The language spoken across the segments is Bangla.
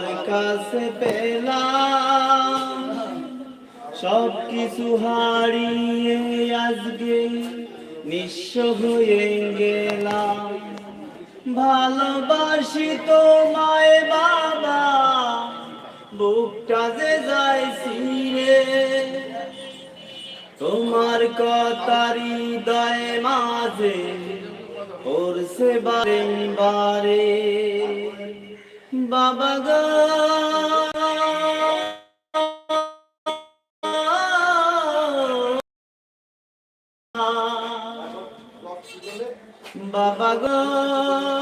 তোমার কাছে পেলাম। সব কিছু হারিয়ে আজকে নিঃস্ব হয়ে গেলাম। ভালোবাসি তোমায় বাবা, বুকটা যে যায় ছিঁড়ে। তোমার কথারি দয় মাঝে পড়ছে বারে বারে বাবা গো। বাবা গো।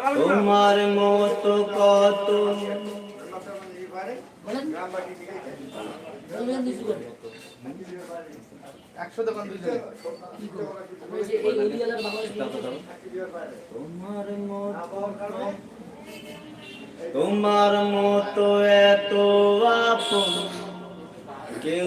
তোমার মতো কত? তোমার তোমার মতো এত আপন। কেউ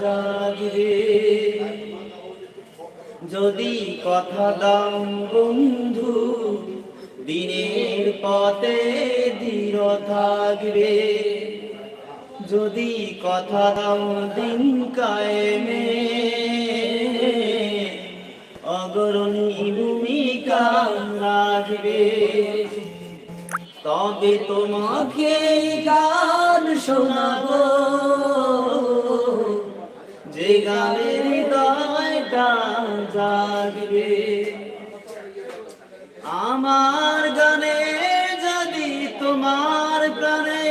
জাগবে। যদি কথা দাও বন্ধু, দিনের পথে দৃঢ় থাকবে। যদি কথা দাও দিন কায়েমে, অগরণী ভূমিকা রাখবে। তবে তোমাকে গান শোনাবো। যে গানের হৃদয়টা জাগবে। আমার গানে যদি তোমার প্রাণে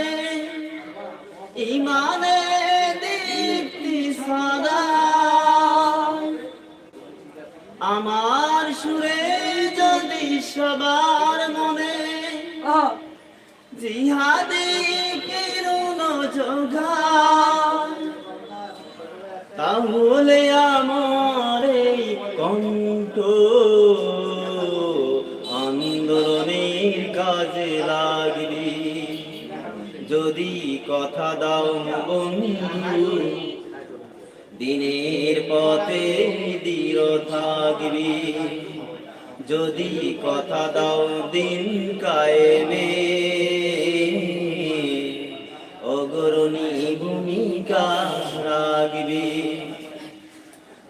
ইমানে দীপ্তি সদা আমার সুরে যদি সবার মনে জিহাদি কিরুন যোগা তাহলে আমার এই কণ্ঠ আন্দোলনের কাজে লাগবে। যদি কথা দাও বন্ধু, দিনের পথে দৃঢ় থাকবি। যদি কথা দাও দিন কায়েমে, অগ্রণী ভূমিকা রাখবি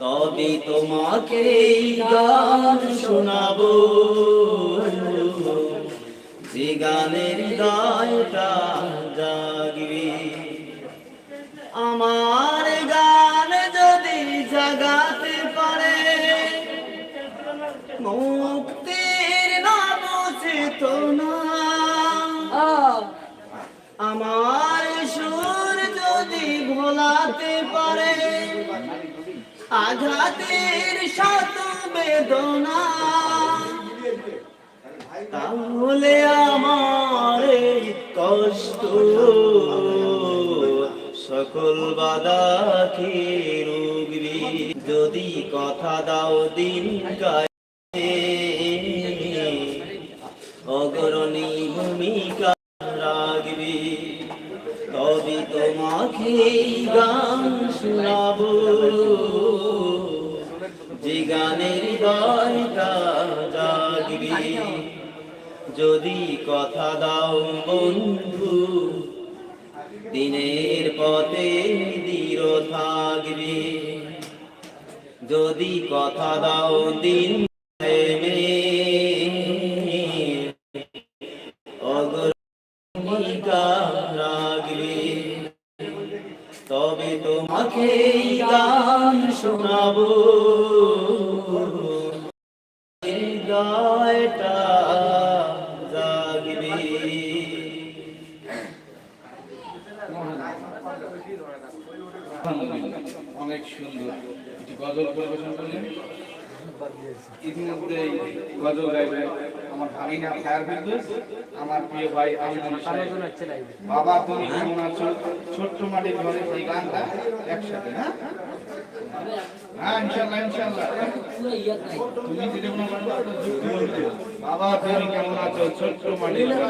তবে তোমাকে গান শোনাবো। যে গানের হৃদয়টা জাগবে। আমার গান যদি জাগাতে পারে মুক্তির নাম চেতনা আমার ভোলাতে পারে আঘাতের শত বেদনা। তাহলে আমার কষ্ট সকল বাধা খেয়ে যদি কথা দাও দিন গায়ে এই গান শোনাবো। যে গানের জাগবে, যদি কথা দাও বন্ধু, দিনের পথে দৃঢ় থাকবে। যদি কথা দাও দিন শোনাবো। অনেক সুন্দর। একটি গজল পরিবেশন করলেন। ইতিমধ্যে গজল গাইবেন আমার ভাগিনা ফায়ার বিদ্যুৎ আমার প্রিয় ভাই আমিনুল বাবা তুমি কেমন আছো, ছোট্ট মাটির ঘরে এই গানটা একসাথে হ্যাঁ? হ্যাঁ তুমি মনে যুক্তি বলবে। বাবা তুমি কেমন আছো? ছোট্ট মাটির ঘরে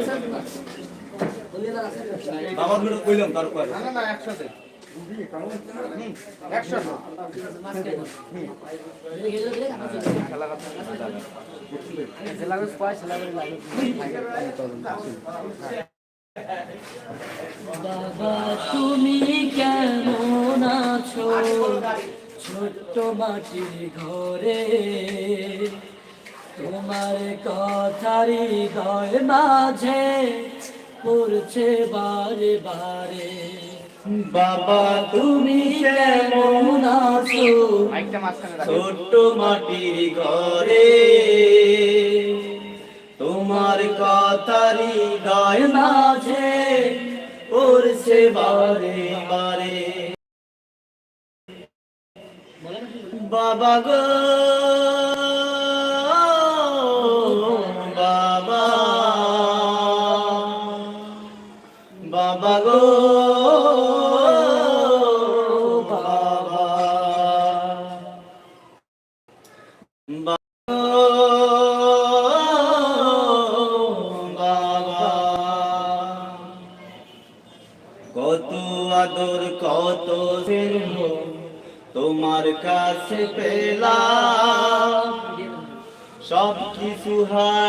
বাবা। গুলো কইলাম তারপর। না না না একসাথে। হুম, একসাথে। বাবা তুমি কেমন আছো? ছোট্ট মাটির ঘরে তোমার কথারি হৃদয় মাঝে পড়ছে বারে বারে। বাবা তুমি কেমন আছো? ছোট্ট মাটির ঘরে তোমার কথার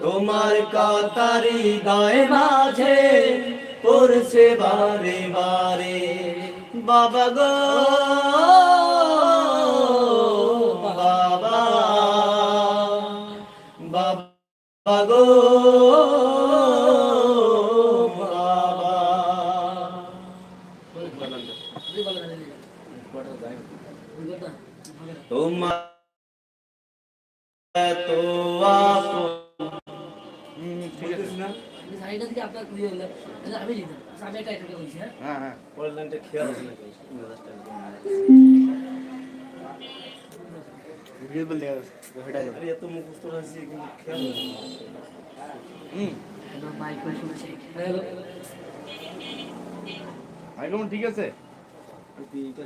তোমার কথার হৃদয় মাঝে পড়ছে বারে বারে। বাবা গো বাবা বাবা গো তোমার আপনার আমি আমি এটা বলছি হ্যাঁ? হ্যাঁ হ্যাঁ। পরের লাইনটা খেয়াল আছে নাকি? আরে এত মুখস্থ আছে কিন্তু খেয়াল। মাইক শুনেছি? মাইক্রোফোন ঠিক আছে?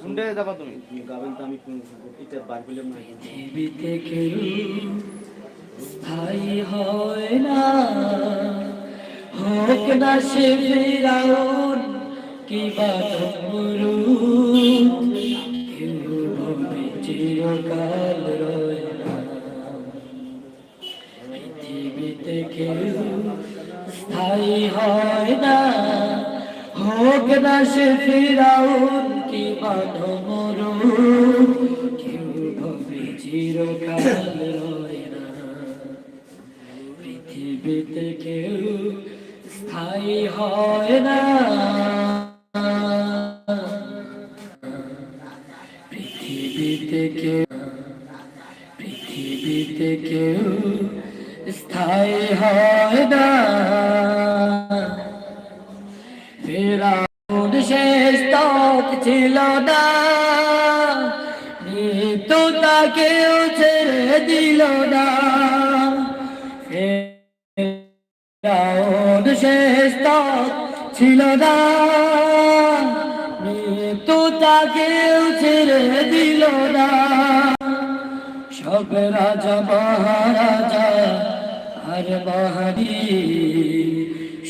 শুনতে যাবা তুমি। গাবেন তো আমি এটা বার করলাম না। স্থায়ী হয় না। হোক না সে ফিরাউন কিবা তমরুদ কেউ ভবে চিরকাল রয় না। পৃথিবীতে কেউ স্থায়ী হয় না। হোক না সে ফিরাউন, কি মাধমরু কেউ ভবে চিরকাল রয় না। পৃথিবীতে কেউ স্থায়ী হয় না। পৃথিবীতে কেউ পৃথিবীতে কেউ স্থায়ী হয় না। ফেরাউন শেষ তক ছিল না। মৃত্যু তাকেও ছেড়ে দিল না। ফেরাউন শেষ ছিল না। মৃত্যু তাকেও ছেড়ে দিল না। সব রাজা মহারাজা আর বাহারি।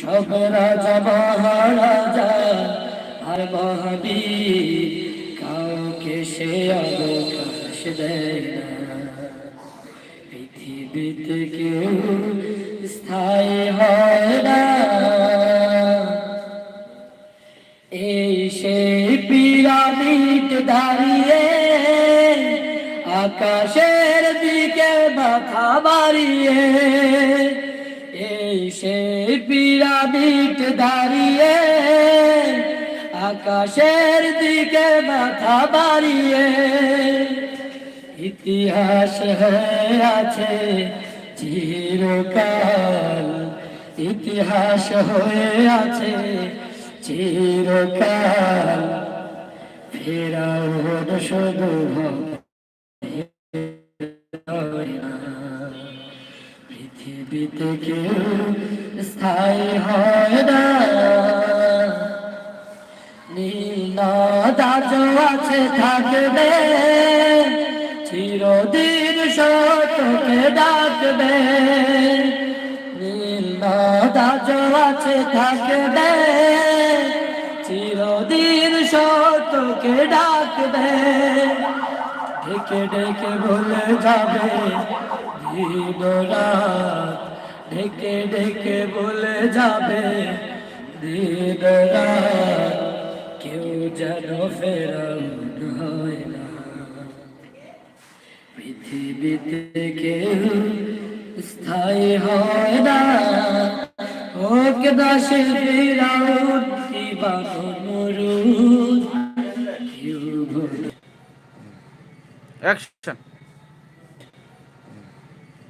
সব রাজা মহারাজা আর বাহারি। কাউকে সে অবকাশ দেয় না। পৃথিবীতে কেউ স্থায়ী হয় না। এই সেই পিরামিড দাঁড়িয়ে আকাশের দিকে মাথা বাড়িয়ে, এই সেই পিরামিড দাঁড়িয়ে আকাশের দিকে মাথা বাড়িয়ে। ইতিহাস আছে চিরকাল ইতিহাস হয়ে আছে চিরকাল ফেরাউন শুধু পৃথিবীতে কেউ স্থায়ী হয় না। নীলাদাজ আছে, থাকবে চিরদিন সতকে ডাকবে আছে থাকবে। চিরদিন সতকে ডাকবে ডেকে ডেকে বলে যাবে। দিন রাত ডেকে ডেকে বলে যাবে। দিন রাত কেউ যেন ফেরাউন পৃথিবীতে কেউ স্থায়ী হয় না। হোক দাসে ফেরাউন বানর মরুদ অ্যাকশন